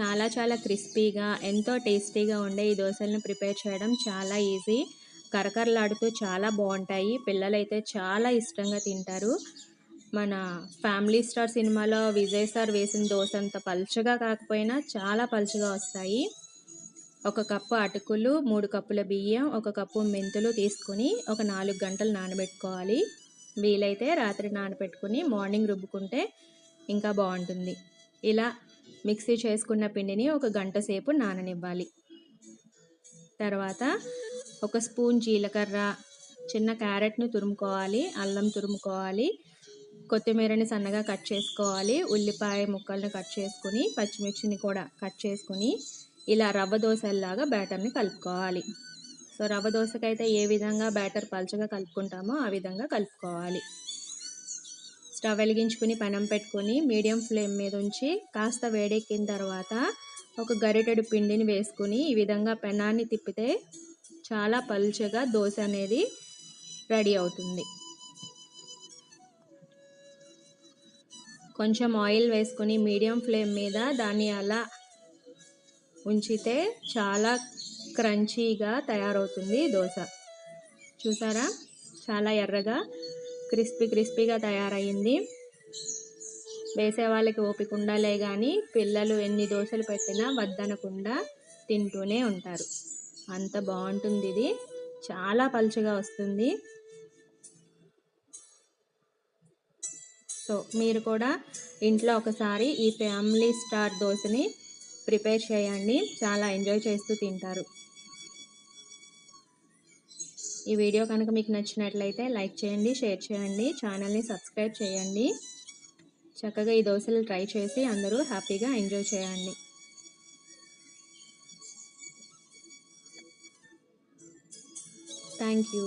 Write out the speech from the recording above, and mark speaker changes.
Speaker 1: చాలా చాలా క్రిస్పీగా ఎంతో టేస్టీగా ఉండే ఈ దోశలను ప్రిపేర్ చేయడం చాలా ఈజీ. కరకరలాడుతూ చాలా బాగుంటాయి. పిల్లలైతే చాలా ఇష్టంగా తింటారు. మన ఫ్యామిలీ స్టార్ సినిమాలో విజయ్ సార్ వేసిన దోశ అంత పలుచగా కాకపోయినా చాలా పలుచగా వస్తాయి. ఒక కప్పు అటుకులు మూడు కప్పుల బియ్యం ఒక కప్పు మెంతులు తీసుకుని ఒక నాలుగు గంటలు నానబెట్టుకోవాలి. వీలైతే రాత్రి నానబెట్టుకుని మార్నింగ్ రుబ్బుకుంటే ఇంకా బాగుంటుంది. ఇలా మిక్సీ చేసుకున్న పిండిని ఒక గంట సేపు నాననివ్వాలి. తర్వాత ఒక స్పూన్ జీలకర్ర చిన్న క్యారెట్ను తురుముకోవాలి అల్లం తురుముకోవాలి కొత్తిమీరని సన్నగా కట్ చేసుకోవాలి ఉల్లిపాయ ముక్కలను కట్ చేసుకుని పచ్చిమిర్చిని కూడా కట్ చేసుకుని ఇలా రవ్వ దోశల్లాగా బ్యాటర్ని కలుపుకోవాలి. సో రవ్వ దోశకైతే ఏ విధంగా బ్యాటర్ పలుచగా కలుపుకుంటామో ఆ విధంగా కలుపుకోవాలి. స్టవ్ వెలిగించుకుని పెనం పెట్టుకొని మీడియం ఫ్లేమ్ మీద ఉంచి కాస్త వేడెక్కిన తర్వాత ఒక గరిటెడు పిండిని వేసుకుని ఈ విధంగా పెనాన్ని తిప్పితే చాలా పలుచగా దోశ అనేది రెడీ అవుతుంది. కొంచెం ఆయిల్ వేసుకొని మీడియం ఫ్లేమ్ మీద దాన్ని అలా ఉంచితే చాలా క్రంచీగా తయారవుతుంది దోశ. చూసారా? చాలా ఎర్రగా క్రిస్పీ క్రిస్పీగా తయారయ్యింది వేసే వాళ్ళకి ఓపిక ఉండాలే కానీ పిల్లలు ఎన్ని దోశలు పెట్టినా వద్దనకుండా తింటూనే ఉంటారు. అంత బాగుంటుంది ఇది. చాలా పలుచగా వస్తుంది. సో మీరు కూడా ఇంట్లో ఒకసారి ఈ ఫ్యామిలీ స్టార్ దోశని ప్రిపేర్ చేయండి. చాలా ఎంజాయ్ చేస్తూ తింటారు. ఈ వీడియో కనుక మీకు నచ్చినట్లయితే లైక్ చేయండి షేర్ చేయండి ఛానల్ని సబ్స్క్రైబ్ చేయండి. చక్కగా ఈ దోశలు ట్రై చేసి అందరూ హ్యాపీగా ఎంజాయ్ చేయండి. Thank you.